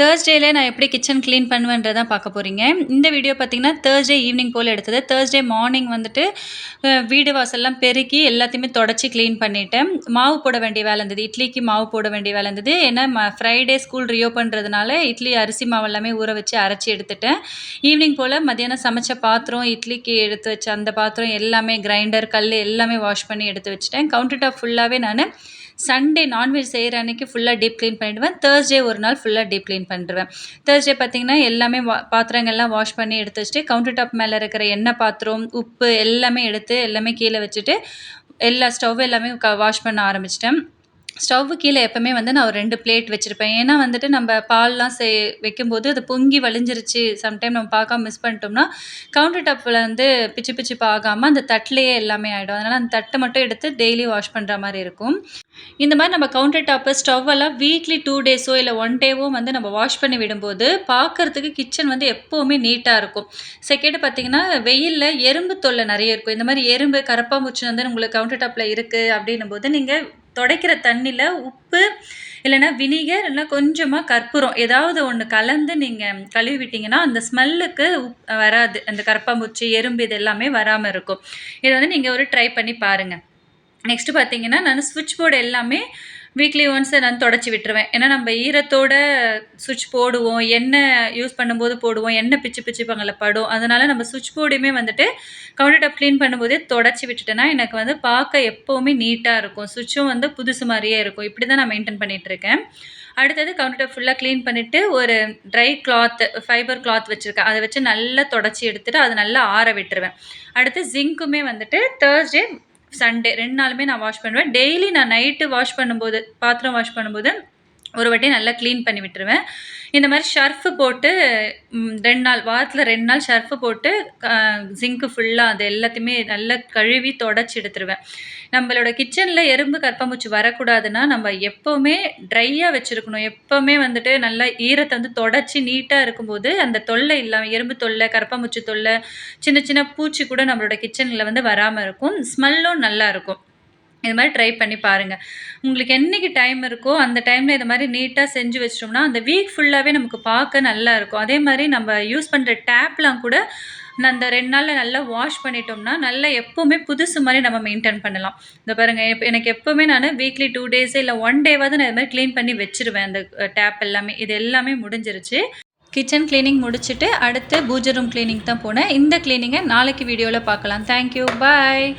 தேர்ஸ்டேல நான் எப்படி kitchen clean பண்ணுவேன்றதான் பார்க்க போகிறீங்க இந்த வீடியோ பார்த்தீங்கன்னா தேர்ஸ்டே ஈவினிங் போல் எடுத்தது. தேர்ஸ்டே மார்னிங் வந்துட்டு வீடு வாசல்லாம் பெருக்கி எல்லாத்தையுமே தொடச்சி க்ளீன் பண்ணிட்டேன். மாவு போட வேண்டிய வேலை இருந்தது. இட்லிக்கு மாவு போட வேண்டிய வேலை இருந்தது. ஏன்னா ஃப்ரைடே ஸ்கூல் ரீஓப்பன்றதுனால இட்லி அரிசி மாவு எல்லாமே ஊற வச்சு அரைச்சி எடுத்துட்டேன். ஈவினிங் போல் மதியானம் சமைச்ச பாத்திரம் இட்லிக்கு எடுத்து வச்ச அந்த பாத்திரம் எல்லாமே கிரைண்டர் கல் எல்லாமே வாஷ் பண்ணி எடுத்து வச்சுட்டேன். கவுண்டர் டாப் ஃபுல்லாகவே நான் சண்டே நான்வெஜ் செய்கிற அன்னைக்கு ஃபுல்லாக டீப் க்ளீன் பண்ணிடுவேன். தேர்ஸ்டே ஒரு நாள் ஃபுல்லாக டீப் க்ளீன் பண்ணிடுவேன் தேர்ஸ்டே பார்த்தீங்கன்னா எல்லாமே வா பாத்திரங்கள்லாம் வாஷ் பண்ணி எடுத்து வச்சுட்டு கவுண்டர் டாப் மேலே இருக்கிற எண்ணெய் பாத்திரம் உப்பு எல்லாமே எடுத்து எல்லாமே கீழே வச்சுட்டு எல்லா ஸ்டவ் எல்லாமே க வாஷ் பண்ண ஆரம்பிச்சிட்டேன். ஸ்டவ்வு கீழே எப்போவுமே வந்து நான் ஒரு ரெண்டு பிளேட் வச்சுருப்பேன். ஏன்னா வந்துட்டு நம்ம பால்லாம் செய் வைக்கும்போது அது பொங்கி வழிஞ்சிருச்சு. சம்டைம் நம்ம பார்க்காம மிஸ் பண்ணிட்டோம்னா கவுண்டர் டாப்பில் வந்து பிச்சு பிச்சு பார்க்காம அந்த தட்டிலேயே எல்லாமே ஆகிடும் அதனால் அந்த தட்டை மட்டும் எடுத்து டெய்லி வாஷ் பண்ணுற மாதிரி இருக்கும். இந்த மாதிரி நம்ம கவுண்டர் டாப்பு ஸ்டவ் எல்லாம் வீக்லி டூ டேஸோ இல்லை ஒன் டேவோ வந்து நம்ம வாஷ் பண்ணி விடும்போது பார்க்கறதுக்கு கிச்சன் வந்து எப்போவுமே நீட்டாக இருக்கும். செகண்ட் பார்த்தீங்கன்னா வெயிலில் எறும்பு தொல்லை நிறைய இருக்கும். இந்த மாதிரி எறும்பு கரப்பாம்பூச்சி வந்து உங்களுக்கு கவுண்டர் டாப்பில் இருக்குது அப்படின்னும் போது நீங்கள் துடைக்கிற தண்ணியில் உப்பு இல்லைன்னா வினிகர் இல்லைனா கொஞ்சமாக கற்பூரம் ஏதாவது ஒன்று கலந்து நீங்கள் கழுவி விட்டிங்கன்னா அந்த ஸ்மெல்லுக்கு உப் வராது. அந்த கரப்பாம்பூச்சி எறும்பு இது எல்லாமே வராமல் இருக்கும். இதை வந்து நீங்கள் ஒரு ட்ரை பண்ணி பாருங்கள் நெக்ஸ்ட்டு பார்த்தீங்கன்னா நான் சுவிட்ச் போர்டு எல்லாமே வீக்லி ஒன்ஸை நான் தொடச்சி விட்டுருவேன். ஏன்னா நம்ம ஈரத்தோட சுவிட்ச் போடுவோம். எண்ணெய் யூஸ் பண்ணும்போது போடுவோம். எண்ணெய் பிச்சு பிச்சு பங்கல படும். அதனால் நம்ம சுவிட்ச் போர்டுமே வந்துட்டு கவுண்டர் டாப் க்ளீன் பண்ணும்போதே தொடச்சி விட்டுட்டேன்னா எனக்கு வந்து பார்க்க எப்போவுமே நீட்டாக இருக்கும். சுவிட்சும் வந்து புதுசு மாதிரியே இருக்கும். இப்படி தான் நான் மெயின்டைன் பண்ணிகிட்டு இருக்கேன். அடுத்தது கவுண்டர் டாப் ஃபுல்லாக க்ளீன் பண்ணிவிட்டு ஒரு ட்ரை கிளாத் ஃபைபர் கிளாத் வச்சுருக்கேன். அதை வச்சு நல்லா தொடச்சி எடுத்துகிட்டு அதை நல்லா ஆற விட்டுருவேன். அடுத்து ஜிங்க்குமே வந்துட்டு தேர்ஸ்டே சண்டே ரெண்டு நாளுமே நான் வாஷ் பண்ணுவேன். டெய்லி நான் நைட்டு வாஷ் பண்ணும்போது பாத்திரம் வாஷ் பண்ணும்போது ஒரு வாட்டி நல்லா க்ளீன் பண்ணி விட்டுருவேன். இந்த மாதிரி ஷர்ஃபு போட்டு ரெண்டு நாள் வாரத்தில் ரெண்டு நாள் ஷர்ஃபு போட்டு ஜிங்க்கு ஃபுல்லாக அது எல்லாத்தையுமே நல்லா கழுவி தொடச்சி எடுத்துருவேன். நம்மளோட கிச்சனில் எறும்பு கற்பம்பூச்சி வரக்கூடாதுன்னா நம்ம எப்போவுமே ட்ரையாக வச்சுருக்கணும். எப்போவுமே வந்துட்டு நல்லா ஈரத்தை வந்து தொடச்சி நீட்டாக இருக்கும்போது அந்த தொல்லை இல்லாமல் எறும்பு தொல்லை கற்பம்பூச்சி தொல்லை சின்ன சின்ன பூச்சி கூட நம்மளோட கிச்சனில் வந்து வராமல் இருக்கும். ஸ்மெல்லும் நல்லாயிருக்கும் இது மாதிரி ட்ரை பண்ணி பாருங்கள் உங்களுக்கு என்னைக்கு டைம் இருக்கோ அந்த டைமில் இது மாதிரி நீட்டாக செஞ்சு வச்சிட்டோம்னா அந்த வீக் ஃபுல்லாகவே நமக்கு பார்க்க நல்லா இருக்கும். அதே மாதிரி நம்ம யூஸ் பண்ணுற டேப்லாம் கூட நான் அந்த ரெண்டு நாளில் நல்லா வாஷ் பண்ணிட்டோம்னா நல்லா எப்போவுமே புதுசு மாதிரி நம்ம மெயின்டைன் பண்ணலாம். இந்த பாருங்கள் எப்ப- எனக்கு எப்போவுமே நான் வீக்லி டூ டேஸ் இல்லை ஒன் டேவாவது நான் இது மாதிரி க்ளீன் பண்ணி வச்சுருவேன். அந்த டேப் எல்லாமே. இது எல்லாமே முடிஞ்சிருச்சு. கிச்சன் க்ளீனிங் முடிச்சுட்டு அடுத்து பூஜை ரூம் க்ளீனிங் தான் போனேன். இந்த க்ளீனிங்கை நாளைக்கு வீடியோவில் பார்க்கலாம். Thank you bye